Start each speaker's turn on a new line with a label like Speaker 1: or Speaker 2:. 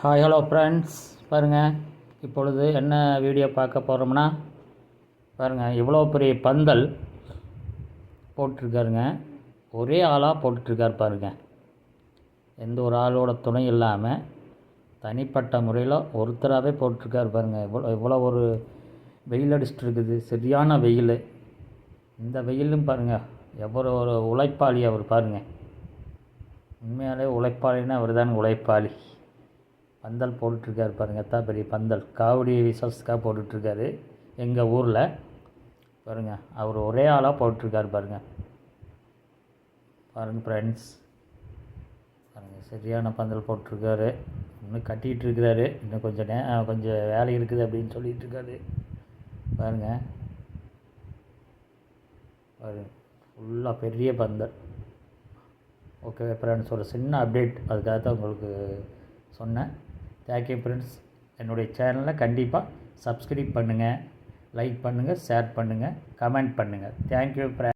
Speaker 1: Hi hello friends பாருங்கள் இப்பொழுது என்ன வீடியோ பார்க்க போகிறோம்னா பாருங்கள் இவ்வளோ பெரிய பந்தல் போட்டிருக்காருங்க. ஒரே ஆளாக போட்டுட்ருக்கார் பாருங்க. எந்த ஒரு ஆளோட துணை இல்லாமல் தனிப்பட்ட முறையில் ஒருத்தராகவே போட்டிருக்காரு பாருங்கள் இவ்வளோ இவ்வளோ ஒரு வெயில் அடிச்சிட்டு இருக்குது சரியான வெயில். இந்த வெயிலும் பாருங்கள் எவ்வளோ ஒரு உழைப்பாளி அவர் பாருங்கள் உண்மையாலே உழைப்பாளின்னா அவர் தான் உழைப்பாளி. பந்தல் போட்டுட்ருக்காரு பாருங்க எத்தா பெரிய பந்தல். காவடி விசேஷத்துக்காக போட்டுட்ருக்காரு. எங்கள் ஊரில் பாருங்கள் அவர் ஒரே ஆளாக போட்டுட்ருக்காரு பாருங்கள் பாருங்க ஃப்ரெண்ட்ஸ் பாருங்கள் சரியான பந்தல் போட்டிருக்காரு இன்னும் கட்டிகிட்டு இருக்கிறாரு இன்னும் கொஞ்சம் நே கொஞ்சம் வேலை இருக்குது அப்படின்னு சொல்லிகிட்டு இருக்காரு பாருங்கள் பாருங்க ஃபுல்லாக பெரிய பந்தல். ஓகே ஃப்ரெண்ட்ஸ் ஒரு சின்ன அப்டேட் அதுக்காக தான் உங்களுக்கு சொன்னேன். தேங்க்யூ ஃப்ரெண்ட்ஸ் என்னுடைய சேனலை கண்டிப்பாக சப்ஸ்கிரைப் பண்ணுங்கள் லைக் பண்ணுங்கள் ஷேர் பண்ணுங்கள் கமெண்ட் பண்ணுங்கள் தேங்க்யூ ஃப்ரெண்ட்